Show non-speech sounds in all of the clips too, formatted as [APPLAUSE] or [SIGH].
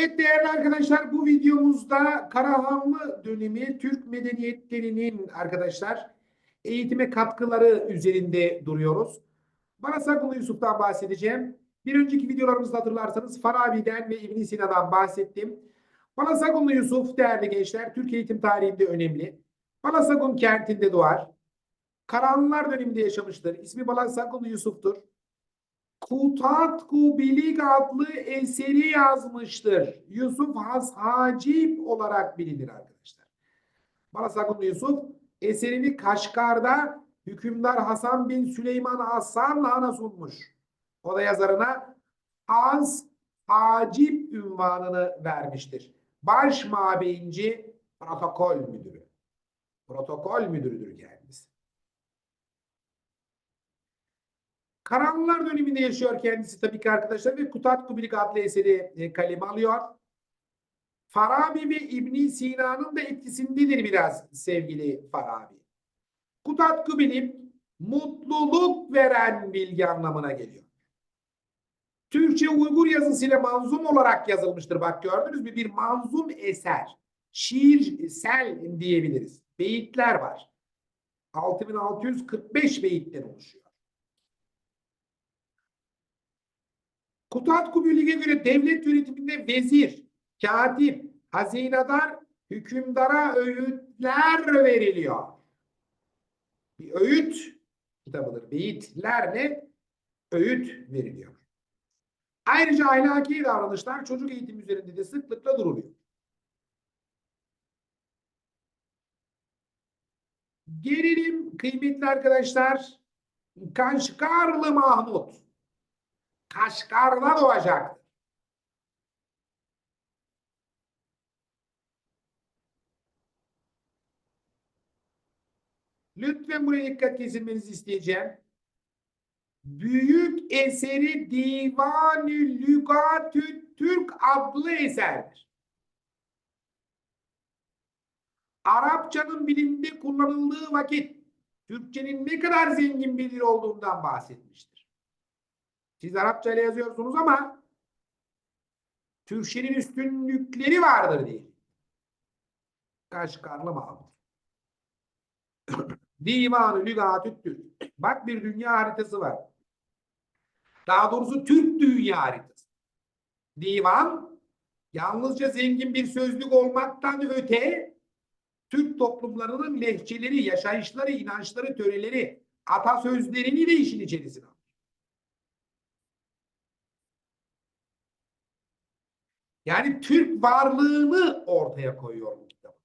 Evet değerli arkadaşlar bu videomuzda Karahanlı dönemi Türk medeniyetlerinin arkadaşlar eğitime katkıları üzerinde duruyoruz. Bana Sakınlı Yusuf'tan bahsedeceğim. Bir önceki videolarımızda hatırlarsanız Farabi'den ve İbn Sina'dan bahsettim. Balasagunlu Yusuf değerli gençler Türk eğitim tarihinde önemli. Balasagun kentinde doğar. Karahanlılar döneminde yaşamıştır. İsmi Balasagunlu Yusuf'tur. Kutat Kubilik adlı eseri yazmıştır. Yusuf Has Hacip olarak bilinir arkadaşlar. Balasagunlu Yusuf eserini Kaşgar'da hükümdar Hasan bin Süleyman Hasan Han'a sunmuş. O da yazarına Az Hacip ünvanını vermiştir. Baş mabeyinci protokol müdürü. Protokol müdürüdür kendisi. Karanlılar döneminde yaşıyor kendisi tabii ki arkadaşlar ve Kutat Kubilik adlı eseri e, kaleme alıyor. Farabi ve İbn Sina'nın da etkisindedir biraz sevgili Farabi. Kutat Kubilik mutluluk veren bilgi anlamına geliyor. Türkçe Uygur yazısıyla manzum olarak yazılmıştır. Bak gördünüz mü? Bir manzum eser. Şiirsel diyebiliriz. Beyitler var. 6645 beyitten oluşuyor. Kutat Kubilik'e göre devlet yönetiminde vezir, katip, hazinedar, hükümdara öğütler veriliyor. Bir öğüt kitabıdır. Beyitlerle öğüt veriliyor. Ayrıca ahlaki davranışlar çocuk eğitimi üzerinde de sıklıkla duruluyor. Gelelim kıymetli arkadaşlar Kaşgarlı Mahmut. Kaşgar'da doğacaktır. Lütfen buraya dikkat kesilmenizi isteyeceğim. Büyük eseri Divan-ı Lügatü Türk adlı eserdir. Arapçanın bilimde kullanıldığı vakit Türkçenin ne kadar zengin bir dil olduğundan bahsetmiştir. Siz Arapça ile yazıyorsunuz ama Türkçenin üstünlükleri vardır diye. Kaşgarlı Mahmut. [CLEARS THROAT] Divan-ı Lügatü Türk. Bak bir dünya haritası var. Daha doğrusu Türk dünya haritası. Divan yalnızca zengin bir sözlük olmaktan öte Türk toplumlarının lehçeleri, yaşayışları, inançları, töreleri, atasözlerini de işin içerisine alır. Yani Türk varlığını ortaya koyuyor bu kitap.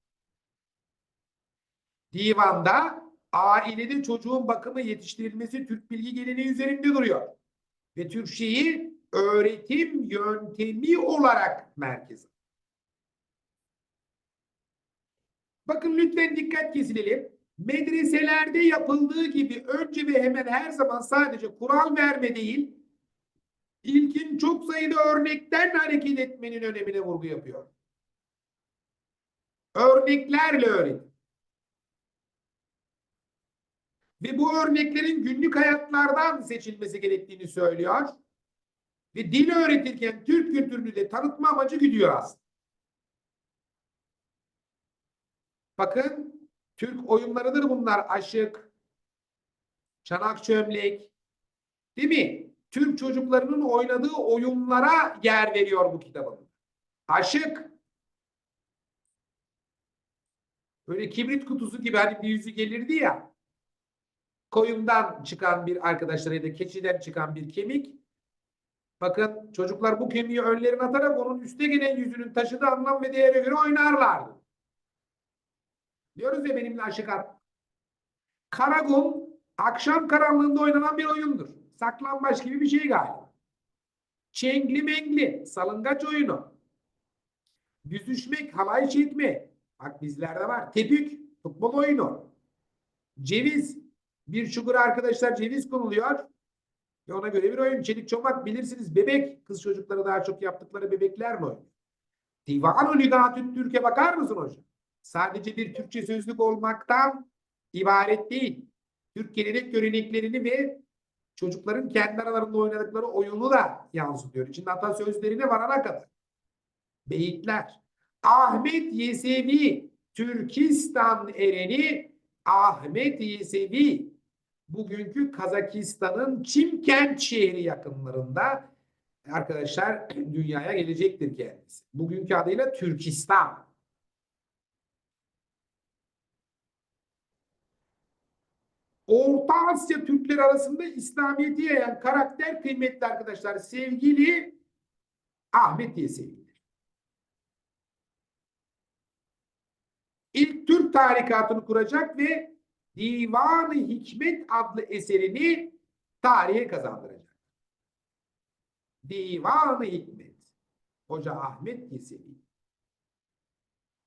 Divanda ailede çocuğun bakımı yetiştirilmesi Türk bilgi geleneği üzerinde duruyor. Ve Türkçeyi öğretim yöntemi olarak merkeze. Bakın lütfen dikkat kesilelim. Medreselerde yapıldığı gibi önce ve hemen her zaman sadece kural verme değil, ilkin çok sayıda örnekten hareket etmenin önemine vurgu yapıyor. Örneklerle öğretin. Ve bu örneklerin günlük hayatlardan seçilmesi gerektiğini söylüyor. Ve dil öğretirken Türk kültürünü de tanıtma amacı güdüyor aslında. Bakın Türk oyunlarıdır bunlar. Aşık, çanak çömlek. Değil mi? Türk çocuklarının oynadığı oyunlara yer veriyor bu kitabın. Aşık. Böyle kibrit kutusu gibi hani bir yüzü gelirdi ya. Koyundan çıkan bir arkadaşlar ya da keçiden çıkan bir kemik. Bakın çocuklar bu kemiği önlerine atarak onun üste gelen yüzünün taşıdığı anlam ve değere göre oynarlardı. Diyoruz ya benimle aşık at. Karagun akşam karanlığında oynanan bir oyundur. Saklambaç gibi bir şey galiba. Çengli mengli, salıngaç oyunu. Yüzüşmek, halay çekme. Bak bizlerde var. Tepük, futbol oyunu. Ceviz. Bir çukur arkadaşlar ceviz konuluyor. Ve ona göre bir oyun. Çelik çomak bilirsiniz. Bebek. Kız çocukları daha çok yaptıkları bebeklerle oynuyor. Divan-ı Lügatü Türkiye bakar mısın hocam? Sadece bir Türkçe sözlük olmaktan ibaret değil. Türk gelenek göreneklerini ve çocukların kendi aralarında oynadıkları oyunu da yansıtıyor. İçinde atasözlerine varana kadar. Beyitler. Ahmet Yesevi Türkistan ereni Ahmet Yesevi bugünkü Kazakistan'ın Çimkent şehri yakınlarında arkadaşlar dünyaya gelecektir kendisi. Bugünkü adıyla Türkistan. Orta Asya Türkleri arasında İslamiyet'i yayan karakter kıymetli arkadaşlar. Sevgili Ahmet Yesevi'dir. İlk Türk tarikatını kuracak ve Divan-ı Hikmet adlı eserini tarihe kazandıracak. Divan-ı Hikmet. Hoca Ahmet Yesevi.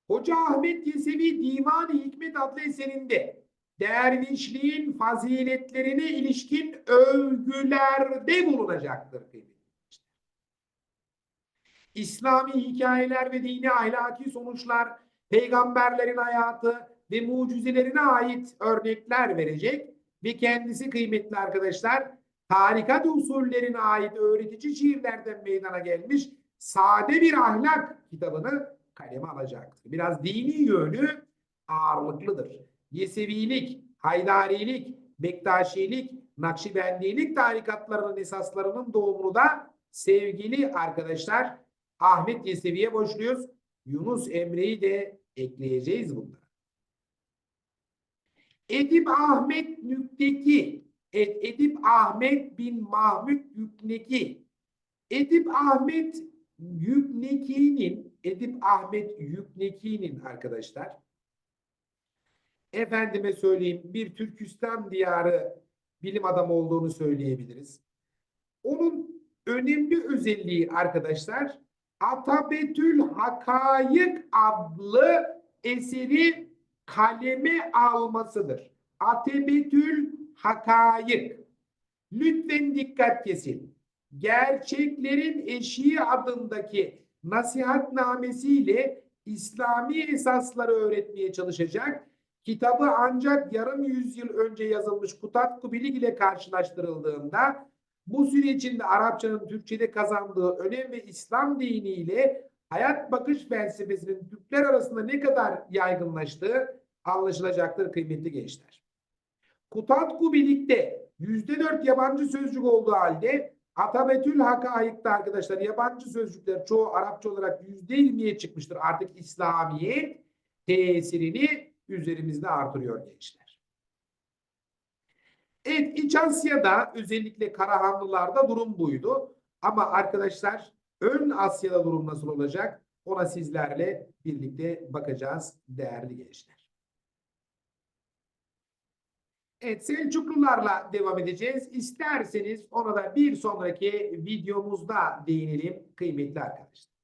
Hoca Ahmet Yesevi Divan-ı Hikmet adlı eserinde dervişliğin faziletlerine ilişkin övgülerde bulunacaktır. İslami hikayeler ve dini ahlaki sonuçlar, peygamberlerin hayatı ve mucizelerine ait örnekler verecek ve kendisi kıymetli arkadaşlar tarikat usullerine ait öğretici şiirlerden meydana gelmiş sade bir ahlak kitabını kaleme alacaktır. Biraz dini yönü ağırlıklıdır. Yesevilik, Haydarilik, Bektaşilik, Nakşibendilik tarikatlarının esaslarının doğumunu da sevgili arkadaşlar Ahmet Yesevi'ye borçluyuz. Yunus Emre'yi de ekleyeceğiz bunlara. Edip Ahmet Nükteki, Ed- Edip Ahmet bin Mahmut Yükneki, Edip Ahmet Yükneki'nin, Edip Ahmet Yükneki'nin arkadaşlar, efendime söyleyeyim bir Türkistan diyarı bilim adamı olduğunu söyleyebiliriz. Onun önemli özelliği arkadaşlar Atabetül Hakayık adlı eseri kaleme almasıdır. Atabetül Hakayık. Lütfen dikkat kesin. Gerçeklerin Eşiği adındaki nasihatnamesiyle İslami esasları öğretmeye çalışacak. Kitabı ancak yarım yüzyıl önce yazılmış Kutat Kubilik ile karşılaştırıldığında bu süre içinde Arapçanın Türkçe'de kazandığı önem ve İslam diniyle hayat bakış felsefesinin Türkler arasında ne kadar yaygınlaştığı anlaşılacaktır kıymetli gençler. Kutat Kubilik'te yüzde dört yabancı sözcük olduğu halde Atabetül Hakaik'te arkadaşlar yabancı sözcükler çoğu Arapça olarak yüzde yirmiye çıkmıştır. Artık İslamiyet tesirini üzerimizde artırıyor gençler. Evet İç Asya'da özellikle Karahanlılarda durum buydu. Ama arkadaşlar Ön Asya'da durum nasıl olacak? Ona sizlerle birlikte bakacağız değerli gençler. Evet Selçuklularla devam edeceğiz. İsterseniz ona da bir sonraki videomuzda değinelim kıymetli arkadaşlar.